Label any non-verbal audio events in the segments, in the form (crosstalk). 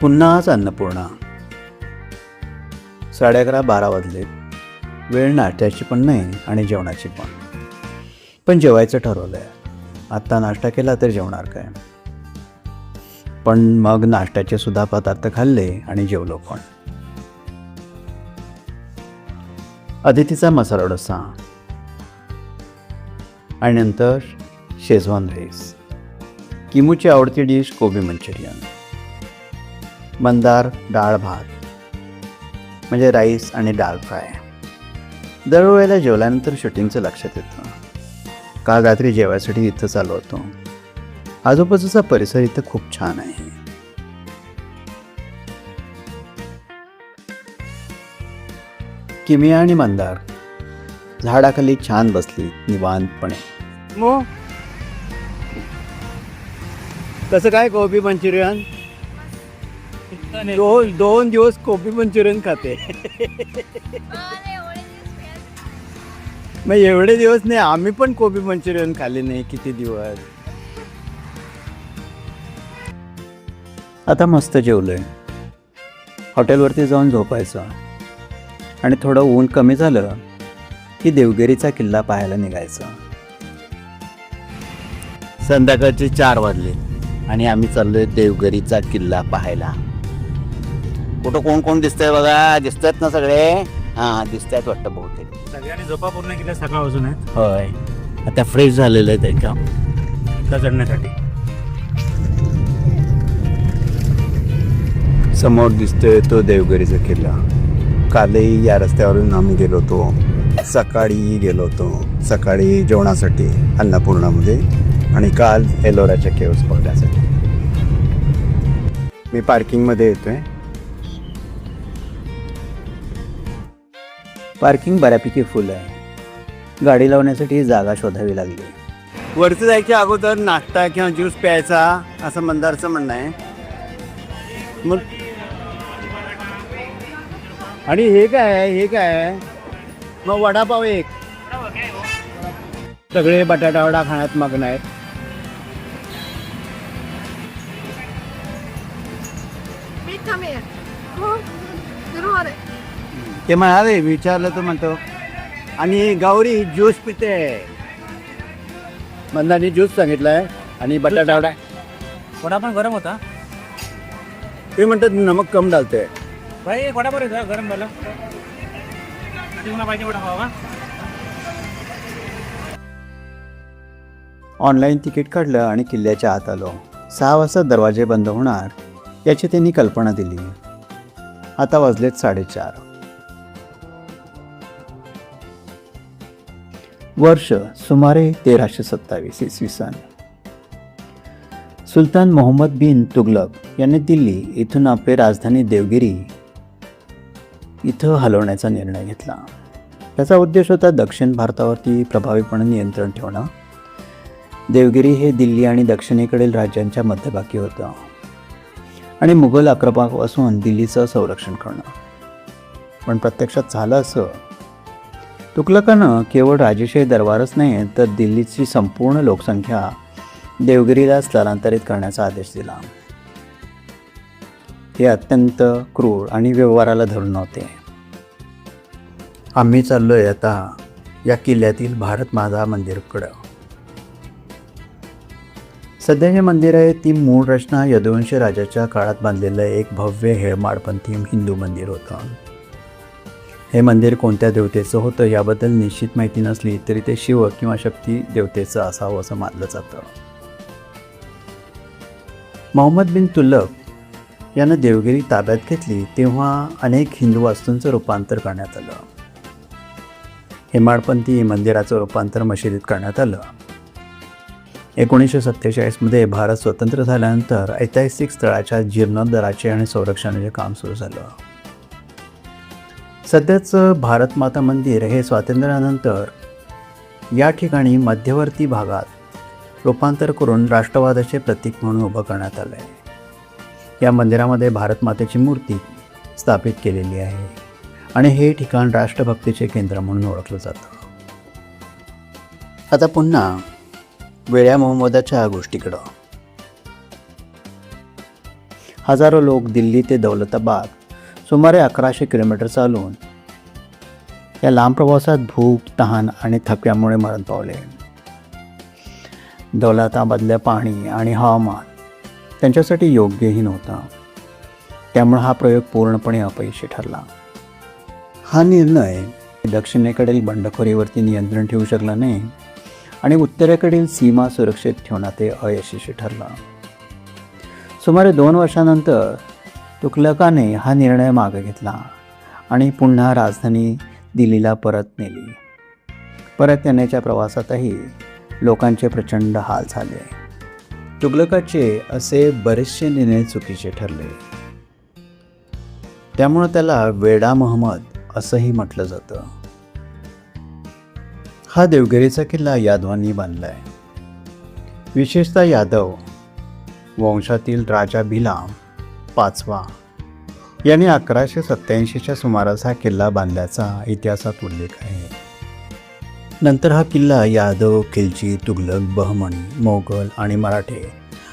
पुन्हाच अन्नपूर्णा. साडे अकरा बारा वाजले. वेळ नाश्त्याची पण नाही आणि जेवणाची पण. पण जेवायचं ठरवलं आहे आत्ता नाश्ता केला तर जेवणार काय? पण मग नाश्त्याचे सुद्धा पदार्थ खाल्ले आणि जेवलो पण. अदितीचा मसाला डोसा. आणि नंतर शेजवान राईस. किमूची आवडती डिश कोबी मंचुरियन. मंदार डाळ भात म्हणजे राईस आणि डाळ फ्राय. दरवेळेला जेवल्यानंतर शूटिंगचं लक्षात येतं. काल रात्री जेवायसाठी इथं चालू होतो. आजूबाजूचा परिसर इथं खूप छान आहे. किमिया आणि मंदार झाडाखाली छान बसली निवांतपणे. कसं काय गोबी मंचुरियन? दोन दोन दिवस कोबी मंचुरियन खाते. मग एवढे दिवस नाही आम्ही पण कोबी मंचुरियन खाल्ले नाही किती दिवस. आता मस्त जेवलोय. हॉटेलवरती जाऊन झोपायचं. आणि थोडं ऊन कमी झालं की देवगिरीचा किल्ला पाहायला निघायचं. संध्याकाळचे चार वाजले आणि आम्ही चाललोय देवगिरीचा किल्ला पाहायला. कुठं कोण कोण दिसतंय बघा? दिसतात ना सगळे? हा दिसतात वाटतं बहुतेक. सगळ्यांनी झोपा पूर्ण केल्या सकाळपासून आहेत? होय. आता फ्रेश झालेलं आहे त्याच्या त्या चढण्यासाठी. समोर दिसतोय तो देवगिरीचा किल्ला. कालही या रस्त्यावरून आम्ही गेलो होतो. सकाळी गेलो होतो. सकाळी जेवणासाठी अन्नपूर्णामध्ये आणि काल एलोराच्या केव्स बघण्यासाठी मी पार्किंगमध्ये येतोय. पार्किंग बऱ्यापैकी फुल आहे. गाडी लावण्यासाठी जागा शोधावी लागली. वरती जायच्या अगोदर नाश्ता किंवा ज्यूस प्यायचा असं मंदारचं म्हणणं आहे. मग आणि हे काय आहे? हे काय आहे? मग वडापाव एक. सगळे बटाटा वडा खाण्यात मग्न आहेत. ते म्हणाले विचारलं तर म्हणतो आणि गौरी ज्यूस पिते। मंदानी ज्यूस सांगितलाय आणि बटाटा वडा वडा पण गरम होता. ते म्हणतात नमक कम डालते. भाई वडा बरं गरम झालं. तुम्हाला पाहिजे वडा खावा ऑनलाईन तिकीट काढलं आणि किल्ल्याच्या आत आलो. सहा वाजता दरवाजे बंद होणार याची त्यांनी कल्पना दिली. आता वाजलेत साडेचार. वर्ष सुमारे तेराशे सत्तावीस इसवी सन. सुलतान मोहम्मद बिन तुगलक यांनी दिल्ली इथून आपली राजधानी देवगिरी इथं हलवण्याचा निर्णय घेतला. त्याचा उद्देश होता दक्षिण भारतावरती प्रभावीपणे नियंत्रण ठेवणं. देवगिरी हे दिल्ली आणि दक्षिणेकडील राज्यांच्या मध्यभागी होतं. आणि मुघल आक्रमणापासून दिल्लीचं संरक्षण करणं. पण प्रत्यक्षात झालं असं तुकलकानं केवळ राजेशाही दरबारच नाही तर दिल्लीची संपूर्ण लोकसंख्या देवगिरीला स्थलांतरित करण्याचा आदेश दिला. हे अत्यंत क्रूर आणि व्यवहाराला धरून नव्हते. आम्ही चाललोय आता या किल्ल्यातील भारत माझा मंदिरकडं. सध्या जे मंदिर आहे ती मूळ रचना यदुवंश राजाच्या काळात बांधलेलं एक भव्य हेळमाडपंथी हिंदू मंदिर होतं. हे मंदिर कोणत्या देवतेचं होतं याबद्दल निश्चित माहिती नसली तरी ते शिव किंवा शक्ती देवतेचं असावं असं मानलं जातं. मोहम्मद बिन तुल्लक यानं देवगिरी ताब्यात घेतली तेव्हा अनेक हिंदू वास्तूंचं रूपांतर करण्यात आलं. हेमाडपंथी मंदिराचं रूपांतर मशिदीत करण्यात आलं. एकोणीसशे सत्तेचाळीसमध्ये भारत स्वतंत्र झाल्यानंतर ऐतिहासिक स्थळाच्या जीर्णोद्धाराचे आणि संरक्षणाचे काम सुरू झालं. सध्याचं भारत माता मंदिर हे स्वातंत्र्यानंतर या ठिकाणी मध्यवर्ती भागात रूपांतर करून राष्ट्रवादाचे प्रतीक म्हणून उभं करण्यात आलं आहे या मंदिरामध्ये भारत मातेची मूर्ती स्थापित केलेली आहे आणि हे ठिकाण राष्ट्रभक्तीचे केंद्र म्हणून ओळखलं जातं. आता पुन्हा वेळ्या मोहम्मदाच्या गोष्टीकडं. हजारो लोक दिल्ली ते दौलताबाद सुमारे अकराशे किलोमीटर चालून या लांब प्रवासात भूक तहान आणि थकव्यामुळे मरण पावले. दौलताबादल्या पाणी आणि हवामान त्यांच्यासाठी योग्यही नव्हता. त्यामुळे हा प्रयोग पूर्णपणे अपयशी ठरला. हा निर्णय दक्षिणेकडील बंडखोरीवरती नियंत्रण ठेवू शकला नाही आणि उत्तरेकडील सीमा सुरक्षित ठेवण्यात ते अयशस्वी ठरला. सुमारे दोन वर्षानंतर तुकलकाने हा निर्णय मागे घेतला आणि पुन्हा राजधानी दिल्लीला परत नेली. परत येण्याच्या प्रवासातही लोकांचे प्रचंड हाल झाले. तुगलकाचे असे बरेचसे निर्णय चुकीचे ठरले. त्यामुळं त्याला वेडा महम्मद असंही म्हटलं जातं. हा देवगिरीचा किल्ला यादवांनी बांधला आहे विशेषतः यादव वंशातील राजा भिलाम पाचवा. यांनी अकराशे सत्याऐंशीच्या सुमारास हा किल्ला बांधल्याचा इतिहासात उल्लेख आहे. नंतर हा किल्ला यादव खिलजी तुघलक बहमणी मोगल आणि मराठे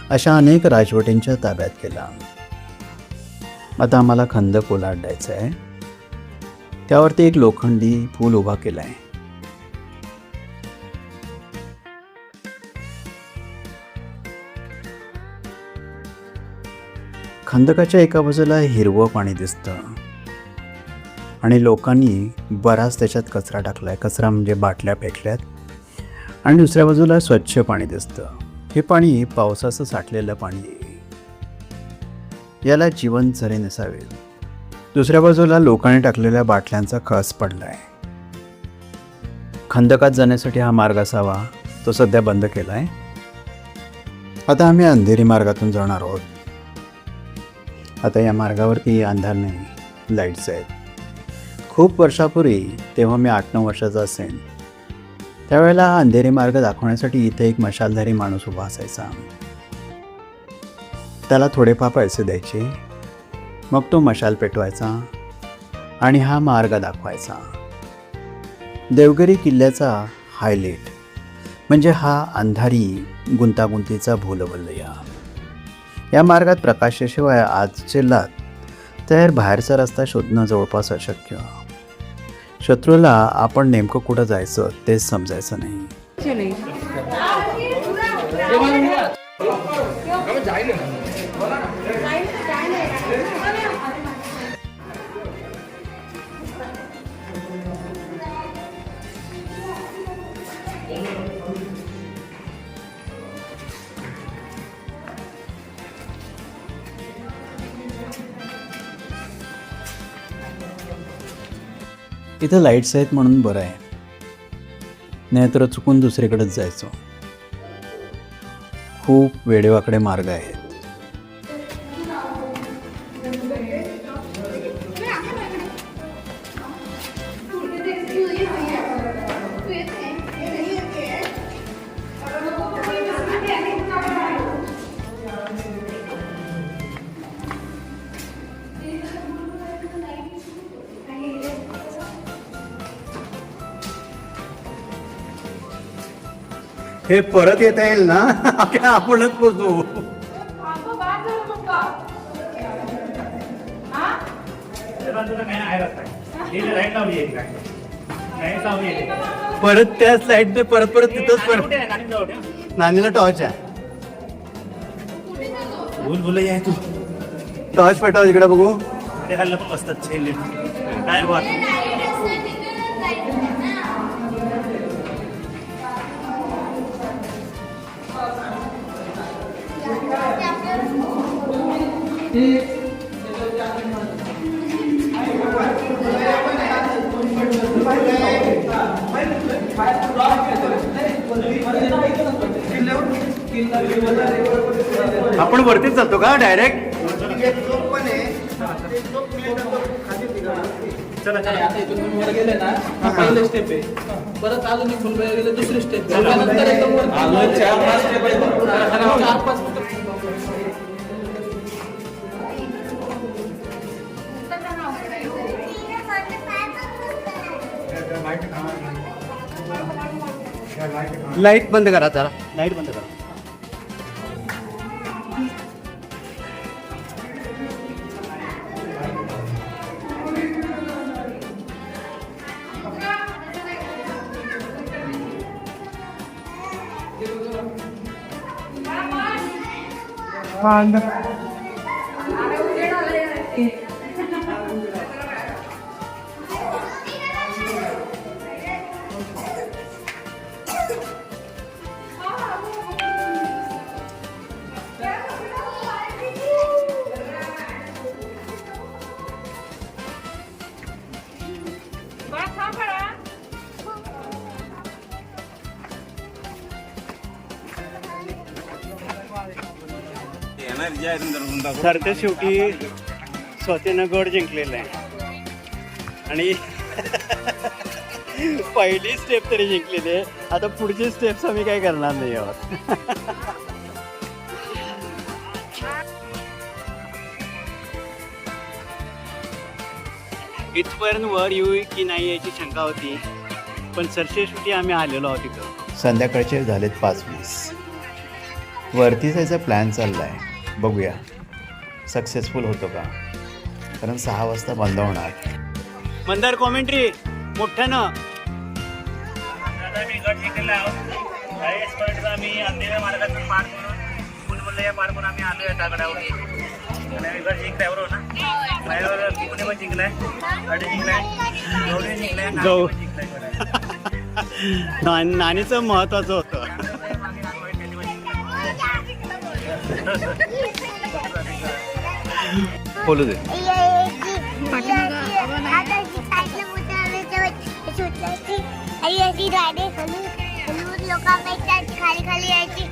अशा अनेक राजवटींच्या ताब्यात गेला आता आम्हाला खंदक ओलांडायचा आहे. त्यावरती एक लोखंडी पूल उभा केला आहे खंदकाच्या एका बाजूला हिरवं पाणी दिसतं. आणि लोकांनी बराच त्याच्यात कचरा टाकला आहे कचरा म्हणजे बाटल्या फेकल्यात आणि दुसऱ्या बाजूला स्वच्छ पाणी दिसतं. हे पाणी पावसाचं साठलेलं पाणी आहे. याला जीवन झरे नसावे दुसऱ्या बाजूला लोकांनी टाकलेल्या बाटल्यांचा खस पडला आहे खंदकात जाण्यासाठी हा मार्ग असावा. तो सध्या बंद केला आहे आता आम्ही अंधेरी मार्गातून जाणार आहोत. आता या मार्गावरती अंधार नाही लाईट्स आहेत. खूप वर्षापूर्वी तेव्हा मी आठ नऊ वर्षाचा असेन त्यावेळेला हा अंधेरी मार्ग दाखवण्यासाठी इथे एक मशालधारी माणूस उभा असायचा. त्याला थोडेफार पैसे द्यायचे मग तो मशाल पेटवायचा आणि हा मार्ग दाखवायचा. देवगिरी किल्ल्याचा हायलाईट म्हणजे हा अंधारी गुंतागुंतीचा भूलवल्लया या मार्गात प्रकाशाशिवाय आजचे लात तर बाहेरचा रस्ता शोधणं जवळपास अशक्य. शत्रूला आपण नेमकं कुठं जायचं तेच समजायचं नाही. इथं लाईट्स आहेत म्हणून बरं आहे. नाहीतर चुकून दुसरीकडेच जायचो. खूप वेडेवाकडे मार्ग आहेत. हे परत येता येईल ना? (laughs) आपणच पोचू. ही परत त्याच लाइट परत परत तिथंच परत. नानीला टॉर्च आहे. भूल आहे तू. टॉर्च पेटाव इकडे बघू. ते खाल्लं पण बसतात छेल काय आपण वरतीच जातो का? डायरेक्ट चला चला. आता इथून वर गेले ना हा पहिलं स्टेप आहे. परत अजून एक फुल गेले दुसरी स्टेप त्यानंतर एकदम वर चार पाच स्टेप चार पाच लाइट बंद करा जरा. लाइट बंद करा. and सरते शेवटी स्वतःनं गड जिंकलेला आहे. आणि पहिली स्टेप तरी जिंकलेली आहे. आता पुढची स्टेप्स आम्ही काय करणार नाही आहोत. इथपर्यंत वर येऊ की नाही याची शंका होती. पण सरसे शेवटी आम्ही आलेलो आहोत तिथं संध्याकाळचे झालेत पाच वीस. वरती जायचा प्लॅन चालला आहे बघूया. सक्सेसफुल होतो का? कारण सहा वाजता बंद होणार. मंदार कॉमेंट्री मोठ्यानं. आम्ही अंधेऱ्या मार्गातून पार करून फुलबुल्ल्या पार करून आम्ही आलो (laughs) आहे दगडावर ना माझ्यावर पुणे पण जिंकलाय गड जिंकलाय गौरी जिंकलाय नाशिक गौ- पण जिंकलाय बरं. ना- नाणीचं महत्वाचं होतं. खोलू दे. खाली खाली यायची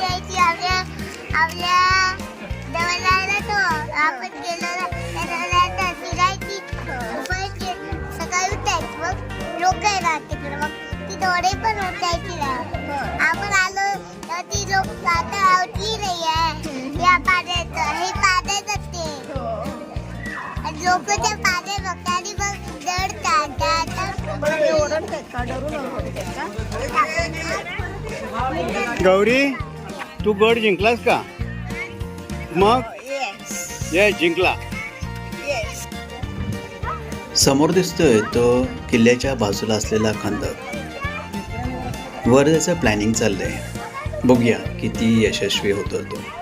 यायची आपल्या आपल्या देवाला तो आपण गेलो फिरायची सकाळी उठायची मग लोक तिकडे मग. ती दोरे पण उठायची आपण ती लोक आता आवडली नाही आहे या हे लोक त्या पाण्यात मग गौरी तू गड जिंकलास का? मग? ये जिंकला. समोर दिसतोय तो किल्ल्याच्या बाजूला असलेला खंदक. वर त्याचं प्लॅनिंग चाललंय. बघूया किती यशस्वी होतो तो.